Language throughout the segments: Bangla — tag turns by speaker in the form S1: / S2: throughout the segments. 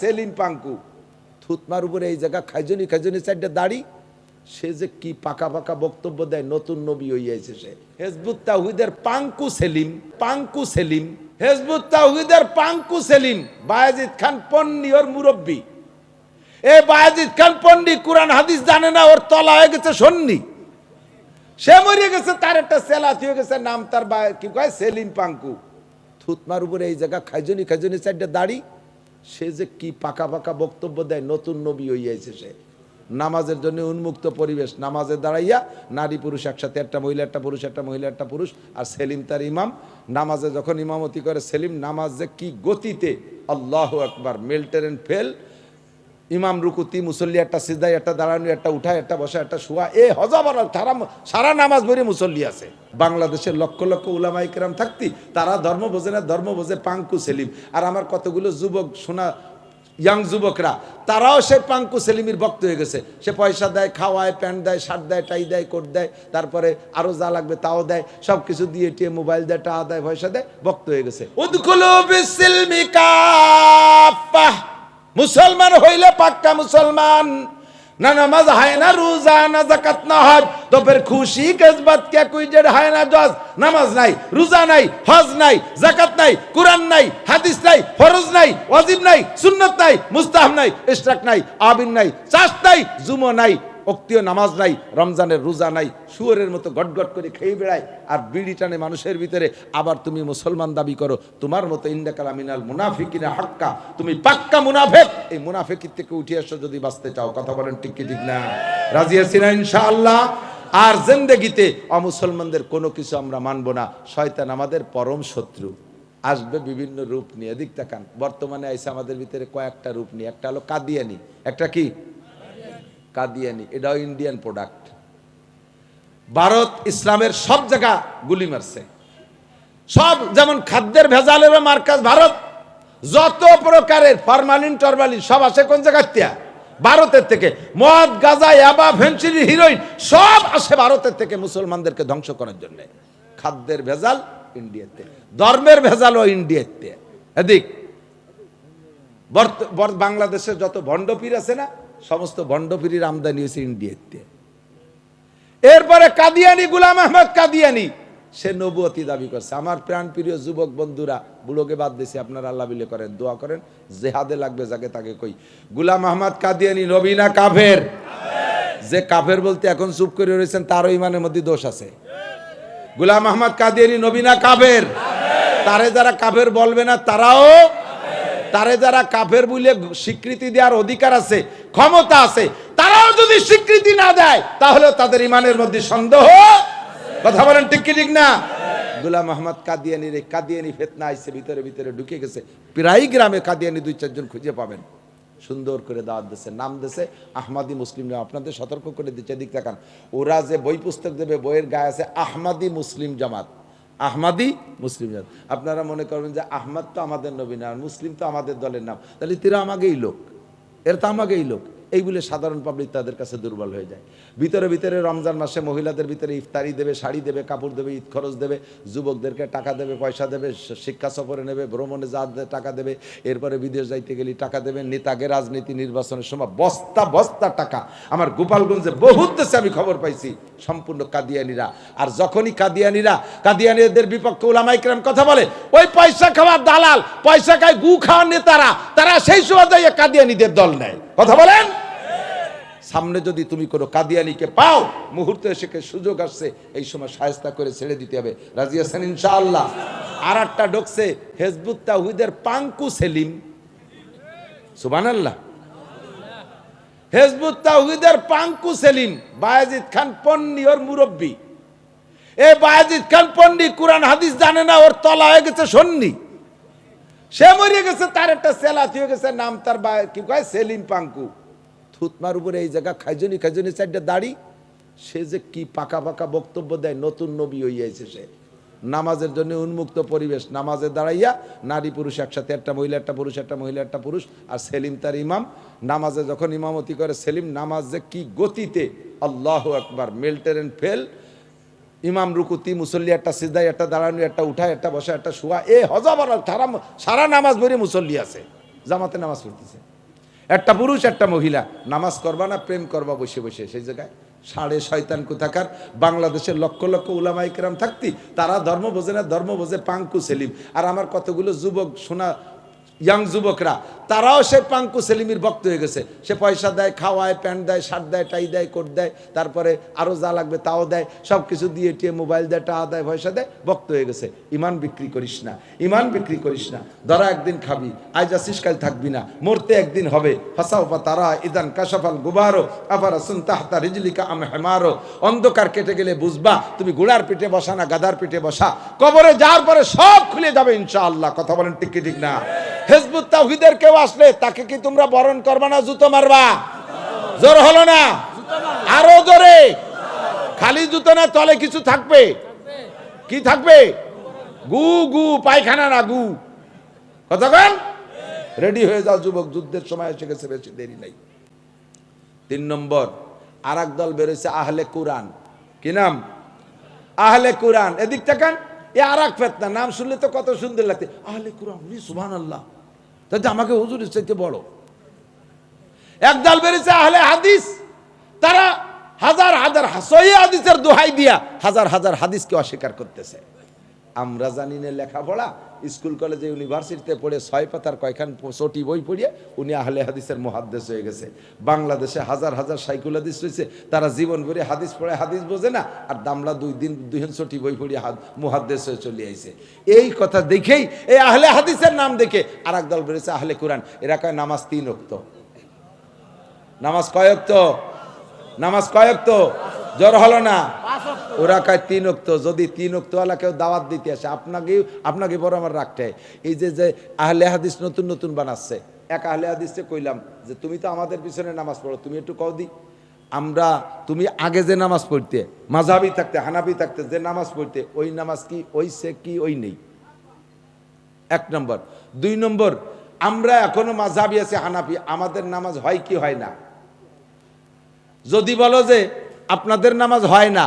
S1: সেলিম পাঙ্কু। থুতমার উপরে এই জায়গা খাইজনি খাইজনি চারটা দাড়ি। সে যে কি পাকা পাকা বক্তব্য দেয়, নতুন নবী হইয়াছে সে। হেজবুত তাহিদের পাঙ্কু সেলিম পাঙ্কু সেলিম। হেজবুত তাহিদের পাঙ্কু সেলিম। বায়াজিদ খান পন্নি ওর মুরব্বী। এ বায়াজিদ খান পন্ডি কোরআন হাদিস জানে না, ওর তলা হয়ে গেছে সন্নি। সে মরিয়ে গেছে, তার একটা সেলাত হয়ে গেছে, নাম তার কি কয়? সেলিম পাঙ্কু। থুতমার উপরে এই জায়গা খাইজনি খাইজনি চারটা দাড়ি। সে যে কি পাকা পাকা বক্তব্য দেয়, নতুন নবী হইয়াছে সে। নামাজের জন্য উন্মুক্ত পরিবেশ, নামাজে দাঁড়াইয়া নারী পুরুষ একসাথে, একটা মহিলা, একটা পুরুষ, একটা মহিলা, একটা পুরুষ আর সেলিম তার ইমাম। নামাজে যখন ইমামতি করে, সেলিম নামাজ যে কি গতিতে, আল্লাহ একবার মেলটেন ফেল ইমাম রুকুতি, মুসল্লি একটা সিদ্ধাই একটা দাঁড়ানো, একটা উঠায়, একটা বসা একটা শোয়া। এ হজাবার সারা সারা নামাজ ভরে মুসল্লি আছে। বাংলাদেশের লক্ষ লক্ষ কেরাম থাকতি, তারা ধর্ম বোঝে না ধর্ম বোঝে পাঙ্কু সেলিম। আর আমার কতগুলো যুবক, শোনা, ইয়াং যুবকরা, তারাও সে পাঙ্কু সেলিমির ভক্ত হয়ে গেছে। সে পয়সা দেয়, খাওয়ায়, প্যান্ট দেয়, শার্ট দেয়, টাই দেয়, কোট দেয়, তারপরে আরও যা লাগবে তাও দেয় সব কিছু দিয়ে টিয়ে মোবাইল দেয়, টাকা দেয়, পয়সা দেয়, ভক্ত হয়ে গেছে। উদকুলু বিসিলমি কাফাহ মুসলমান হইলে পাক্কা মুসলমান। না নামাজ হয় না, রোজা, না জাকাত না হজ। তো ফের খুশি কেসবাত কে কুই যে হয় না জজ? নামাজ নাই, রোজা নাই, হজ নাই জাকাত নাই, কুরআন নাই, হাদিস নাই, ফরজ নাই, ওয়াজিব নাই, সুন্নত নাই, মুস্তাহাব নাই, ইশরাক নাই আবিন নাই, চাষ নাই, জুমো নাই। অক্তীয় নামাজ নাই, রমজানের রোজা নাই, শুয়োরের মতো গটগট করে খেয়ে বেড়ায়, আর বিড়ি টানে মানুষের ভিতরে আবার তুমি মুসলমান দাবি করো, তোমার মতো ইন্দাকাল আমিনাল মুনাফিকিনা হাক্কা, তুমি পাক্কা মুনাফেক। এই মুনাফিকির থেকে উঠে আসো যদি বাঁচতে চাও, কথা বলেন ঠিক কি ঠিক না? রাজি আছি না ইনশাআল্লাহ? আর জিন্দেগিতে অমুসলমানদের কোনো কিছু আমরা মানব না, শয়তান আমাদের পরম শত্রু। আসবে বিভিন্ন রূপ নিয়ে দিক তাকান। বর্তমানে আইসে আমাদের ভিতরে কয়েকটা রূপ নিয়ে, একটা হলো কাদিয়ানি, একটা কি? কাদিয়ানি, এটাও ইন্ডিয়ান প্রোডাক্ট ভারত ইসলামের সব জায়গা গুলি মারছে। সব যেমন খাদ্যের ভেজালের মার্কাজ ভারত, যত প্রকারের ফরমালিন টরমালিন সব আসে কোন জায়গার থেকে? ভারতের থেকে। মদ, গাজা, ইয়াবা ফেন্সিলি হিরোইন সব আসে ভারতের থেকে মুসলমানদেরকে ধ্বংস করার জন্য। খাদ্যের ভেজাল ইন্ডিয়াতে ধর্মের ভেজালও ইন্ডিয়াতে এদিক বাংলাদেশের যত ভণ্ডপীর আছে না সমস্ত ভণ্ডপীরির আমদানি হয়েছে ইন্ডিয়াতে। এরপরে কাদিয়ানি, গুলাম আহমদ কাদিয়ানি, সে নবুয়তি দাবি করছে। আমার প্রাণ প্রিয় যুবক বন্ধুরা, বুলোকে বাদ দিছে, আপনারা আল্লাহ বিলে করেন, দোয়া করেন, জেহাদে লাগবে, যাকে তাকে কই। গুলাম আহমদ কাদিয়ানি নবীনা কাফের? যে কাফের বলতে এখন চুপ করে রয়েছেন, তারও ইমানের মধ্যে দোষ আছে। গুলাম আহমদ কাদিয়ানি নবীনা কাফের? তারে যারা কাফের বলবে না, তারাও তারে যারা কাফের বলে স্বীকৃতি দেওয়ার অধিকার আছে, ক্ষমতা আছে, তারাও যদি স্বীকৃতি না দেয়, তাহলে তাদের ইমানের মধ্যে সন্দেহ। কথা বলেন ঠিক কি, ঠিক না? গুলাম আহমদ কাদিয়ানির কাদিয়ানি ফেতনা আইসে ভিতরে ভিতরে ঢুকে গেছে। প্রায় গ্রামে কাদিয়ানি দুই, চারজন খুঁজে পাবেন। সুন্দর করে দাওয়াত দিচ্ছে নাম দিছে আহমাদি মুসলিম নাম আপনাদের সতর্ক করে দিচ্ছে দিক দেখান ওরা যে বই পুস্তক দেবে, বইয়ের গায়ে আছে আহমাদি মুসলিম জামাত। আহমাদি মুসলিম জাত। আপনারা মনে করবেন যে আহমাদ তো আমাদের নবী না মুসলিম তো আমাদের দলের নাম। তাহলে তিরা আমাকেই লোক। এর তো আমাকেই লোক। এই বলে সাধারণ পাবলিক তাদের কাছে দুর্বল হয়ে যায়। ভিতরে ভিতরে রমজান মাসে মহিলাদের ভিতরে ইফতারি দেবে, শাড়ি দেবে, কাপড় দেবে, ঈদ খরচ দেবে, যুবকদেরকে টাকা দেবে, পয়সা দেবে শিক্ষা সফরে নেবে, ভ্রমণে যা টাকা দেবে, এরপরে বিদেশ যাইতে গেলে টাকা দেবে, নেতাকে রাজনীতি নির্বাচনের সময় বস্তা বস্তা টাকা। আমার গোপালগঞ্জে বহুত দেশে আমি খবর পাইছি, সম্পূর্ণ কাদিয়ানিরা। আর যখনই কাদিয়ানিরা, কাদিয়ানিদের বিপক্ষে ওলামাইকরাম কথা বলে, ওই পয়সা খাওয়ার দালাল, পয়সা খায় গু খাওয়ার নেতারা, তারা সেই সময় যাইয়া কাদিয়ানিদের দল নেয়। কথা বলেন? সামনে যদি তুমি কোনো কাদিয়ানিকে পাও, মুহূর্তে সেকে সুযোগ আসছে, এই সময় সায়স্তা করে ছেড়ে দিতে হবে। রাজি আছেন ইনশাআল্লাহ? আর একটা ঢুকছে, হেজবুত তাহিদের পাঙ্কু সেলিম। সুবান আল্লাহ হেজবুত তাহিদের পাঙ্কু সেলিম, বায়াজিদ খান পন্নি ওর মুরব্বী। এ বায়াজিদ খান পন্নি কোরআন, হাদিস জানে না, ওর তলা হয়ে গেছে সন্নি। সে মরিয়ে গেছে, তার একটা সেলাত হয়ে গেছে, নাম তার কি কয়? সেলিম পাঙ্কু। থুতমার উপরে এই জায়গা খাইজনি খাইজনি চারটা দাড়ি, সে যে কি পাকা পাকা বক্তব্য দেয়, নতুন নবী হইয়াছে সে। নামাজের জন্য উন্মুক্ত পরিবেশ, নামাজে দাঁড়াইয়া নারী পুরুষ একসাথে, একটা মহিলা, একটা পুরুষ, একটা মহিলা, একটা পুরুষ, আর সেলিম তার ইমাম। নামাজে যখন ইমামতি করে, সেলিম নামাজ যে কি গতিতে, আল্লাহ একবার মেল্টেন ফেল, ইমাম রুকুতি, মুসল্লি একটা সিদ্ধাই একটা দাঁড়ানো, একটা উঠায়, একটা বসা, একটা শোয়া, এ হজাবার সারা সারা নামাজ ভরে মুসল্লি আছে, জামাতে নামাজ পড়তেছে। একটা পুরুষ, একটা মহিলা। নামাজ করবা না, প্রেম করবা বসে বসে। সেই জায়গায় সাড়ে শয়তান কোথাকার? বাংলাদেশের লক্ষ লক্ষ উলামাইকেরাম থাকতি, তারা ধর্ম বোঝে না, ধর্ম বোঝে পাঙ্কু সেলিম। আর আমার কতগুলো যুবক শোনা ইয়াং যুবকরা, তারাও সে পাঙ্কু সেলিমির ভক্ত হয়ে গেছে। সে পয়সা দেয়, খাওয়ায়, প্যান্ট দেয়, শার্ট দেয়, টাই দেয়, কোট দেয়, তারপরে আরও যা লাগবে তাও দেয় সব কিছু দিয়ে টিয়ে মোবাইল দেয়, টাকা দেয়, পয়সা দেয়, ভক্ত হয়ে গেছে। ইমান বিক্রি করিস না, ইমান বিক্রি করিস না। ধরা একদিন খাবি, আজ আসিস কাল থাকবি না, মরতে একদিন হবে। ফাসাও পা তারা, ইদান কাশাফাল গুবারো আবার আসুন তাহতা রিজলিকা আম হেমারো। অন্ধকার কেটে গেলে বুঝবা, তুমি গুড়ার পিঠে বসা না গাদার পিঠে বসা। কবরে যাওয়ার পরে সব খুলে যাবে ইনশাআল্লাহ। কথা বলেন ঠিক ঠিক না? হেজবুত তাহিদের কেউ আসলে, তাকে কি তোমরা বরণ করবা না, জুতো মারবা? জোর হলো না? আরও জোরে? খালি জুতো না, তলে কিছু থাকবে? কি থাকবে? গু গু, পায়খানা না, গু। কতক্ষণ রেডি হয়ে যাও, যুবক, যুদ্ধের সময় এসে গেছে, বেশি দেরি নাই। তিন নম্বর আর দল বেরোছে আহলে কুরআন। কি নাম? আহলে কুরআন। এদিক তাকান এ আর এক ফেতনা, নাম শুনলে তো কত সুন্দর লাগছে। আহলে কুরআন, উনি সুবহান আল্লাহ তাতে আমাকে হুজুরের চাইতে বড় একদল বেরিয়েছে আহলে হাদিস, তারা হাজার হাজার সহি হাদিসের দোহাই দিয়া হাজার হাজার হাদিসকে অস্বীকার করতেছে। আমরা জানি না লেখাপড়া স্কুল কলেজে, ইউনিভার্সিটিতে পড়ে ছয় পাতার কয়খান চটি বই পড়িয়ে উনি আহলে হাদিসের মহাদ্দেশ হয়ে গেছে। বাংলাদেশে হাজার হাজার সাইকুল হাদিস রয়েছে তারা জীবন ভরে হাদিস পড়ে হাদিস বোঝে না, আর দামলা দুই দিন দুইজন চটি বই পড়িয়ে মহাদ্দেশ হয়ে চলে আইছে। এই কথা দেখেই এই আহলে হাদিসের নাম দেখে আর দল বেড়েছে আহলে কোরআন। এরা কয়, নামাজ তিন অক্ত নামাজ কয়ক্ত নামাজ কয়ক্ত জ্বর হলো না। ওরা কয়, তিন অক্ত, যদি তিন অক্তওয়ালা কেউ দাওয়াত দিতে আসে আপনাকে আপনাকে বড় আমার রাখতে এই যে যে আহলে হাদিস নতুন নতুন বানাচ্ছে, এক আহলে হাদিসে কইলাম যে, তুমি তো আমাদের পিছনে নামাজ পড়ো, তুমি একটু কও দি। আমরা, তুমি আগে যে নামাজ পড়তে মাঝাবি থাকতে হানাবি থাকতে, যে নামাজ পড়তে, ওই নামাজ কি ওই সে কি ওই নেই? এক নম্বর। দুই নম্বর, আমরা এখনও মাঝাবি আছে, হানাফি, আমাদের নামাজ হয় কি হয় না? যদি বলো যে আপনাদের নামাজ হয় না।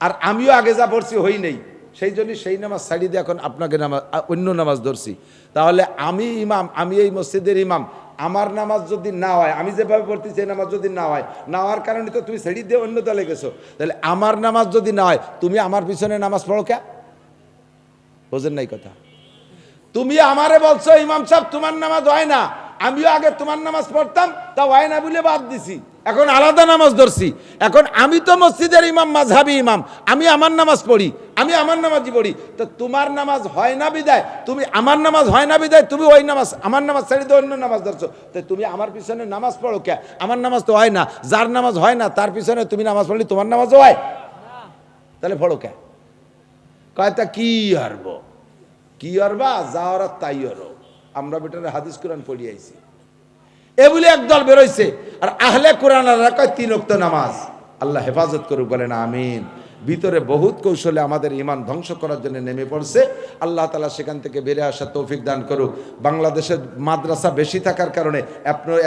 S1: আর আমিও আগে যা পড়ছি হই নেই। সেই জন্য সেই নামাজ ছাড়ি দিয়ে এখন আপনাকে নামাজ অন্য নামাজ ধরছি। তাহলে আমি ইমাম, আমি এই মসজিদের ইমাম, আমার নামাজ যদি না হয়, আমি যেভাবে পড়তেছি সেই নামাজ যদি না হয়, না হওয়ার কারণে তো তুমি ছেড়ি দিয়ে অন্য দলে গেছো। তাহলে আমার নামাজ যদি না হয়, তুমি আমার পিছনে নামাজ পড়ো কে? বোঝেন নাই কথা। তুমি আমারে বলছো, ইমাম সাহেব, তোমার নামাজ হয় না। আমিও আগে তোমার নামাজ পড়তাম, তা হয় না বলে বাদ দিছি। এখন আলাদা নামাজ ধরছি। এখন আমি তো মসজিদের ইমাম, মাঝহাবি ইমাম। আমি আমার নামাজ পড়ি, আমি আমার নামাজই পড়ি। তো তোমার নামাজ হয় না বিদায়? তুমি আমার নামাজ হয় না বিদায়? তুমি ওই নামাজ, আমার নামাজ ছেড়ে দিয়ে অন্য নামাজ ধরছো। তো তুমি আমার পিছনে নামাজ পড়ো কে? আমার নামাজ তো হয় না। যার নামাজ হয় না, তার পিছনে তুমি নামাজ পড়লি তোমার নামাজও হয়। তাহলে পড়ো কে? কয়টা কি হারবো? কি অরবা যাওয়ার তাই অরো আমরা বেটারে হাদিস কোরআন পড়ি আইছি। এ বলে একদল বেরোইছে। আর আহলে কোরআন কয়, তিন নামাজ। আল্লাহ হেফাজত করুক, বলেন আমিন। ভিতরে বহুত কৌশলে আমাদের ইমান ধ্বংস করার জন্য নেমে পড়ছে। আল্লাহ তালা সেখান থেকে বেড়ে আসার তৌফিক দান করুক। বাংলাদেশের মাদ্রাসা বেশি থাকার কারণে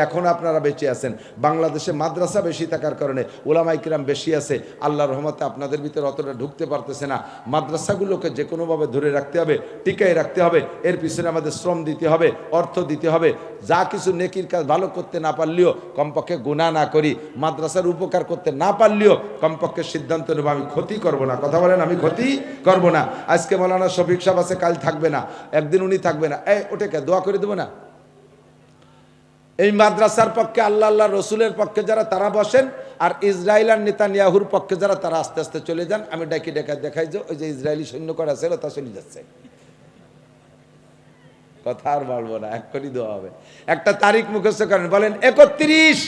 S1: এখন আপনারা বেঁচে আছেন। বাংলাদেশে মাদ্রাসা বেশি থাকার কারণে ওলামাই কিরাম বেশি আছে। আল্লাহ রহমতে আপনাদের ভিতরে অতটা ঢুকতে পারতেছে না। মাদ্রাসাগুলোকে যে কোনোভাবে ধরে রাখতে হবে টিকাই রাখতে হবে। এর পিছনে আমাদের শ্রম দিতে হবে, অর্থ দিতে হবে। যা কিছু নেকির কাজ ভালো করতে না পারলেও কমপক্ষে গুণা না করি। মাদ্রাসার উপকার করতে না পারলেও কমপক্ষে সিদ্ধান্ত নেব, আমি ক্ষতি করব না। কথা বলেন, আমি ক্ষতি করব না। আজকে মৌলানা শফিক সাহেব আছে, কাল থাকবে না। একদিন উনি থাকবে না। এই, ওটাকে দোয়া করে দেবো না? এই মাদ্রাসার পক্ষে আল্লাহ আল্লাহ রসুলের পক্ষে যারা তারা বসেন, আর ইসরায়েল আর নেতানিয়াহুর পক্ষে যারা তারা আস্তে আস্তে চলে যান, আমি ডাকি ডেকা দেখাই যে ওই যে ইসরায়েলি সৈন্য করা ছিল তা চলে যাচ্ছে। কথা আর বলব না, এক্ষুনি দেওয়া হবে। একটা তারিখ মুখস্থ করেন, বলেন, একত্রিশ।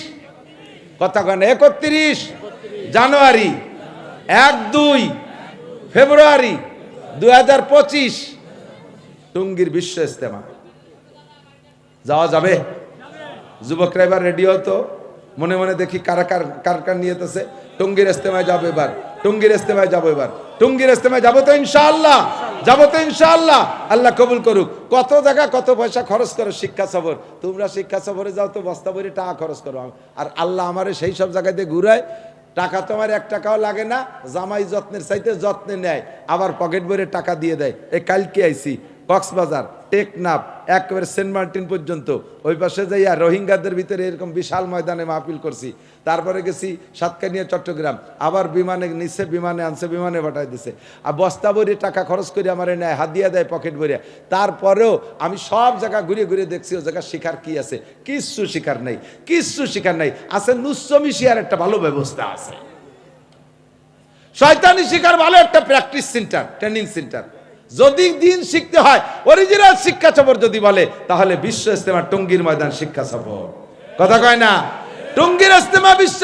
S1: কথা কেন, একত্রিশ জানুয়ারি। এক দুই, ফেব্রুয়ারি দু হাজার পঁচিশ, টুঙ্গির বিশ্ব ইস্তেমা যাওয়া যাবে? যুবকরা এবার রেডি হতো মনে মনে দেখি কারা কার কার কার নিয়েতেছে টুঙ্গির ইস্তেমায় যাব এবার। টুঙ্গির ইস্তেমায় যাব এবার। টুঙ্গির ইস্তেমায় যাব তো ইনশাআল্লাহ। যাব তো ইনশাআল্লাহ। আল্লাহ কবুল করুক। কত জায়গা, কত পয়সা খরচ করো শিক্ষা সফর। তোমরা শিক্ষা সফরে যাও তো বস্তা ভরে টাকা খরচ করো। আর আল্লাহ আমারে সেই সব জায়গায় দিয়ে ঘুরায়। টাকা তোমার এক টাকাও লাগে না, জামাই যত্নের চাইতে যত্নে নেয়, আবার পকেট ভরে টাকা দিয়ে দেয়। এ কালকে আইছি। কক্সবাজার, টেকনাফ, একেবারে সেন্ট মার্টিন পর্যন্ত। ওই পাশে যাইয়া রোহিঙ্গাদের ভিতরে এরকম বিশাল ময়দানে মাহফিল করছি। তারপরে গেছি সাতকানিয়া, চট্টগ্রাম। আবার বিমানে, নিচে বিমানে, আনছে বিমানে পাঠাই দিছে। আর বস্তা ভরে টাকা খরচ করে আমার নেয় হাত দিয়া দেয় পকেট ভরিয়া। তারপরেও আমি সব জায়গা ঘুরে ঘুরে দেখছি ও জায়গা শিকার কি আছে? কিচ্ছু শিকার নেই, কিচ্ছু শিকার নেই। আছে নুসমি শিয়ার একটা ভালো ব্যবস্থা আছে। শয়তানি শিকার ভালো একটা প্র্যাকটিস সেন্টার, ট্রেনিং সেন্টার। যদি দিন শিখতে হয় অরিজিনাল শিক্ষা সফর যদি বলে, তাহলে বিশ্ব ইস্তেমা টঙ্গীর ময়দান শিক্ষা সফর। কথা কয় না? টঙ্গীর ইস্তেমা বিশ্ব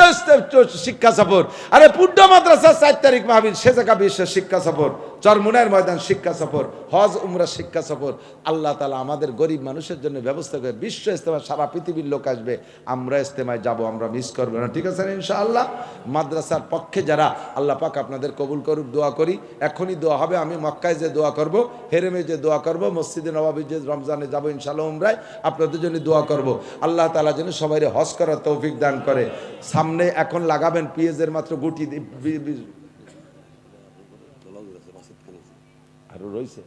S1: শিক্ষা সফর। আরে পুড্ড মাদ্রাসা চার তারিখ মাহবিল সে জায়গা বিশ্ব শিক্ষা সফর। চরমুনের ময়দান শিক্ষা সফর, হজ, উমরা, শিক্ষা সফর। আল্লাহ তালা আমাদের গরিব মানুষের জন্য ব্যবস্থা করে বিশ্ব ইস্তেমা সারা পৃথিবীর লোক আসবে। আমরা ইস্তেমায় যাব, আমরা মিস করব না। ঠিক আছে ইনশাআল্লাহ? মাদ্রাসার পক্ষে যারা, আল্লাহ পাক আপনাদের কবুল করুক, দোয়া করি। এখনই দোয়া হবে, আমি মক্কায় যে দোয়া করব, হেরেমে যে দোয়া করব, মসজিদে নবাবী যে রমজানে যাব ইনশাআল্লাহ উমরায়, আপনাদের জন্য দোয়া করব। আল্লাহ তালা যেন সবাই হজ করার তৌফিক দান করে। সামনে এখন লাগাবেন পিঁয়াজের মাত্র গুটি আরও রয়েছে।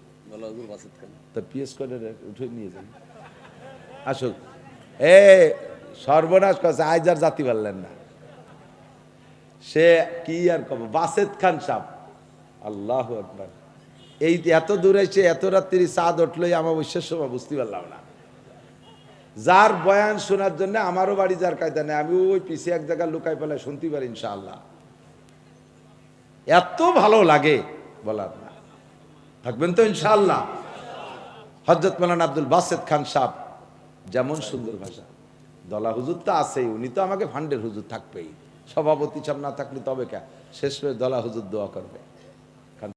S1: তো পিএস করে উঠে নিয়ে যান আসুক। এ সর্বনাশ করছে আজ আর জাতি পারলেন না। সে কি আর কব? বাসেদ খান সাহ। আল্লাহ আকবার। এই এত দূরে এসে এত রাত্রি চাঁদ উঠলোই আমার বিশ্বাস সময় বুঝতে পারলাম না। যার বয়ান শোনার জন্য আমারও বাড়ি যার কায়দা নেই। আমি ওই পিছিয়ে এক জায়গায় লুকাই পেলে শুনতে পারি ইনশাআল্লাহ। এত ভালো লাগে বলার। থাকবেন তো, ইনশাআল্লাহ। হজরত মালান আব্দুল বাসেদ খান সাহ যেমন সুন্দর ভাষা। দলা হুজুর তো আছেই, উনি তো আমাকে ফান্ডের হুজুর থাকবেই। সভাপতি সব না থাকলে তবে কে? শেষ হয়ে দলা হুজুর দোয়া করবে।